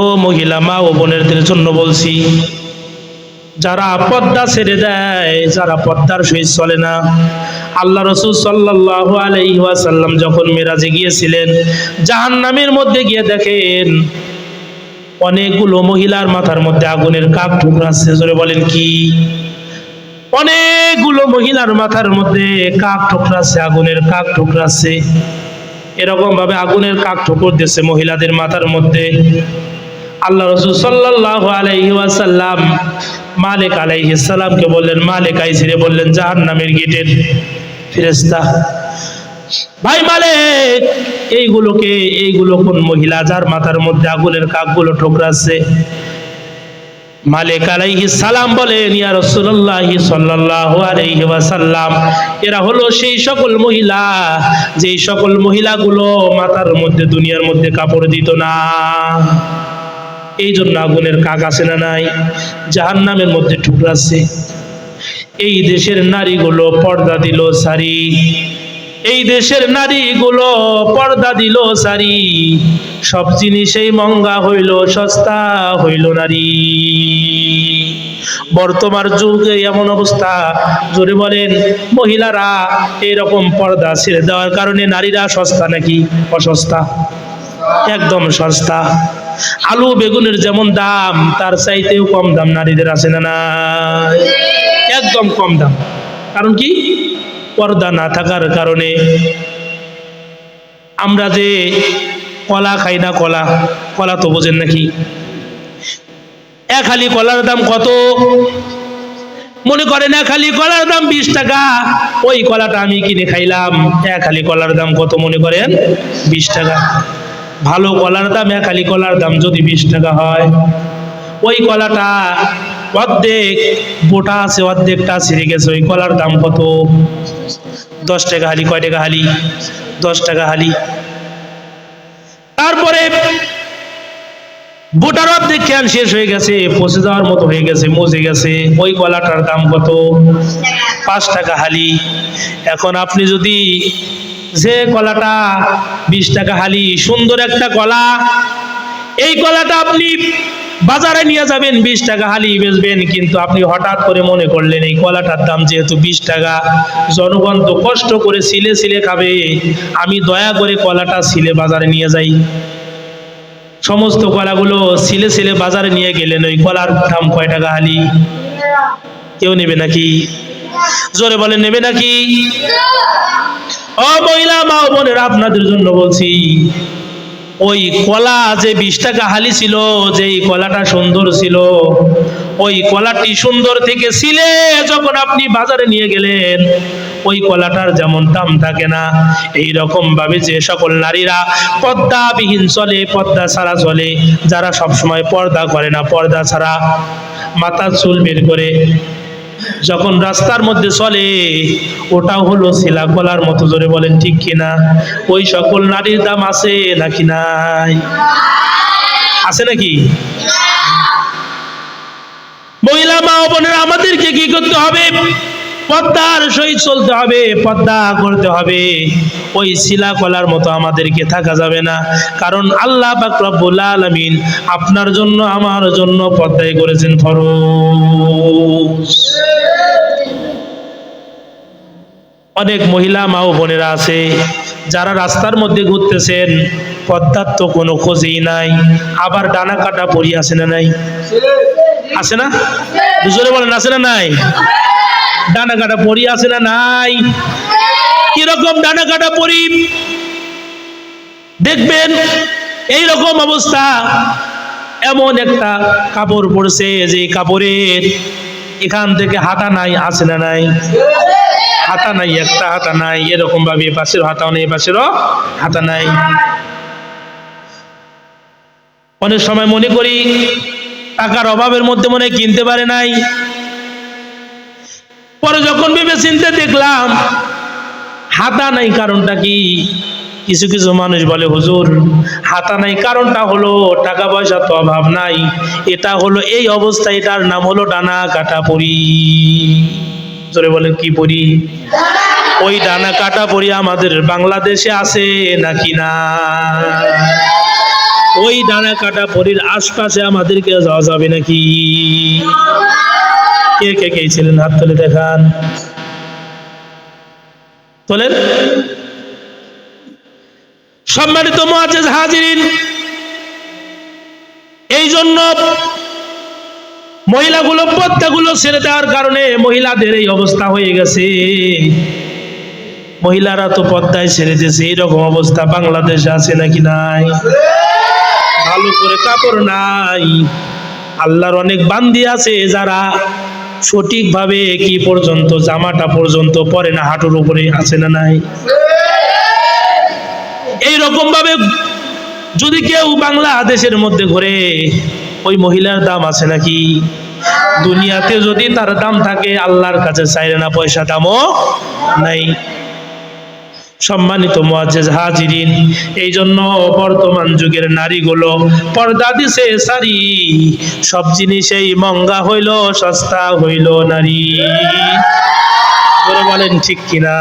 ও মহিলা, মা ও বোনেরদের জন্য বলছি, যারা পদ্মা ছেড়ে দেয়, যারা পদ্মার সহিত চলে না। আল্লাহ রসুল সাল্লাহ আলাইসাল্লাম যখন মেরাজে গিয়েছিলেন, জাহান্নামের মধ্যে গিয়ে দেখেন, অনেকগুলো মহিলার মাথার মধ্যে আগুনের কাক ঠুকরাচ্ছে জোরে বলেন কি? অনেকগুলো মহিলার মাথার মধ্যে কাক ঠুকরাচ্ছে আগুনের কাক ঠুকরাচ্ছে এরকম ভাবে আগুনের কাক ঠুকুর দিচ্ছে মহিলাদের মাথার মধ্যে। আল্লাহ রসুল সাল্লাহ আলাইহি ওয়াসাল্লাম মালিক আলাইহিস সালামকে বললেন, মালিক আইসিরে বললেন, জাহান্নামের গেটের ফেরেশতা। ভাই মালিক এইগুলোকে এইগুলো কোন মহিলা যার মাথার মধ্যে আগুনের কাকগুলো ঠোকরাচ্ছে? মালিক আলাইহি সালাম বলেন, ইয়া রাসূলুল্লাহ সাল্লাল্লাহু আলাইহি ওয়াসাল্লাম, এরা হলো সেই সকল মহিলা, যেই সকল মহিলাগুলো মাথার মধ্যে, দুনিয়ার মধ্যে কাপড় দিত না। এই জন্য আগুনের কাক আছে না নাই? জাহান নামের মধ্যে ঠুকরাচ্ছে এই দেশের নারীগুলো পর্দা দিল সারি। এই দেশের নারীগুলো পর্দা দিল সারি। সব জিনিসেই মঙ্গা হইল, সস্তা হইল নারী। বর্তমান যুগে এমন অবস্থা। জোরে বলেন, মহিলারা এরকম পর্দা ছেড়ে দেওয়ার কারণে নারীরা সস্তা নাকি অসস্তা? একদম সস্তা। আলু বেগুনের যেমন দাম, তার চাইতেও কম দাম। নারীদের আছে না না একদম কম দাম। কারণ কি? পর্দা না থাকার কারণে আমরা যে কলা খাই না কলা কলা তো বোঝেন নাকি? এক হালি কলার দাম কত? মনে করেন এক হালি কলার দাম বিশ টাকা। ওই কলাটা আমি কিনে খাইলাম। এক হালি কলার দাম কত মনে করেন? বিশ টাকা। ভালো কলার দাম, এক হালি কলার দাম যদি বিশ টাকা হয়। ওই কলাটা অর্ধেক বোটা আছে, অর্ধেকটা ছিঁড়ে গেছে। ওই কলার দাম কত? দশ টাকা হালি, কয় টাকা হালি? দশ টাকা হালি। তারপরে বোটার অর্ধেক খেয়াল শেষ হয়ে গেছে? পচে যাওয়ার মতো হয়ে গেছে, মজে গেছে। ওই কলাটার দাম কত? পাঁচ টাকা হালি। এখন আপনি যদি যে কলাটা বিশ টাকা হালি, সুন্দর একটা কলা। এই কলাটা আপনি বাজারে নিয়ে যাবেন, বিশ টাকা হালি বেচবেন, কিন্তু আপনি হঠাৎ করে মনে করলেন এই কলাটার দাম যেহেতু বিশ টাকা, জনগণ তো কষ্ট করে সিলে সিলে খাবে। আমি দয়া করে কলাটা সিলে বাজারে নিয়ে যাই। সমস্ত কলাগুলো সিলে সিলে বাজারে নিয়ে গেলেন, ওই কলার দাম কয় টাকা হালি? কেউ নেবে নাকি? জোরে বলে নেবে নাকি? মহিলা মা বোনেরা আপনাদের জন্য বলছি, ওই কলা যে বিশ টাকা হালি ছিল যে কলাটা সুন্দর ছিল, ওই কলাটি সুন্দর থেকে ছিলে যখন আপনি বাজারে নিয়ে গেলেন, ওই কলাটার যেমন দাম থাকে না এই রকম ভাবে যে সকল নারীরা পর্দাবিহীন চলে পর্দা ছাড়া চলে, যারা সব সময় পর্দা করে না, পর্দা ছাড়া মাথার চুল বের করে যখন রাস্তার মধ্যে চলে, ওটাও হলো শিলা কলার মতো জোরে বলেন, ঠিক কিনা? ওই সকল নারীর দাম আছে নাকি নাই? আছে নাকি? মহিলা মা বোনেরা, আমাদেরকে কি করতে হবে? পদ্মার সহিত চলতে হবে, পদ্মা করতে হবে। ওই শিলা কলার মতো আমাদেরকে থাকা যাবে না। কারণ আল্লাহ পাক রব্বুল আলামিন আপনার জন্য, আমার জন্য পদ্মায় করেছেন ফরজ। অনেক মহিলা মা ও বোনেরা আছে, যারা রাস্তার মধ্যে ঘুরতেছেন, পদ্মার তো কোনো খোঁজই নাই। আবার ডানা কাটা পরি আছে না নাই? আছে না? দুজনে বলেন, আছে না নাই? ডানা কাটা পরি আছে না নাই? কীরকম ডানা কাটা পরি? দেখবেন এই রকম অবস্থা। এমন একটা কাপড় পরছে যে কাপড়ের এখান থেকে হাতা নাই, আছে না নাই? হাতা নাই, একটা হাতা নাই। এরকম ভাবে পাশের হাতাও নেই পাশেরও হাতা নাই। অনেক সময় মনে করি, টাকার অভাবের মধ্যে মনে কিনতে পারে নাই। পরে যখন ভেবে চিনতে দেখলাম, হাতা নাই কারণটা কি? কিছু কিছু মানুষ বলে, হুজুর, হাতা নাই কারণটা হলো টাকা পয়সা তো অভাব নাই। এটা হলো এই অবস্থা, এটার নাম হলো ডানা কাটা পরি। জোরে বলেন, কি পরি? ওই ডানা কাটা পরি আমাদের বাংলাদেশে আছে নাকি না? ওই ডানা কাটা পরীর আশপাশে আমাদেরকে যাওয়া যাবে নাকি? কে কে কে ছিলেন হাত তুলে দেখান। তোলেন। সম্মানিত মুআজ্জিজ হাজিরিন, এই জন্য মহিলাগুলো পদ্মাগুলো ছেড়ে দেওয়ার কারণে মহিলাদের এই অবস্থা হয়ে গেছে। মহিলারা তো পদ্মায় ছেড়ে দিয়েছে, এইরকম অবস্থা বাংলাদেশে আছে নাকি নাই? ভালো করে কাপড় নাই। আল্লাহর অনেক বান্দি আছে যারা সঠিকভাবে কি পর্যন্ত, জামাটা পর্যন্ত পরে না, হাঁটুর উপরে আছে না নাই? এই রকম ভাবে যদি কেউ বাংলা আদেশের মধ্যে ঘুরে, ওই মহিলার দাম আছে নাকি? দুনিয়াতে যদি তার দাম থাকে, আল্লাহর কাছে চাইলে না পয়সা দামও নাই। সম্মানিত মুআজ্জেজ হাজিরিন এই জন্য বর্তমান যুগের নারীগুলো পর্দা দিছে সারি, সব জিনিসেই মঙ্গা হইল, সস্তা হইল নারী। বলেন ঠিক কিনা?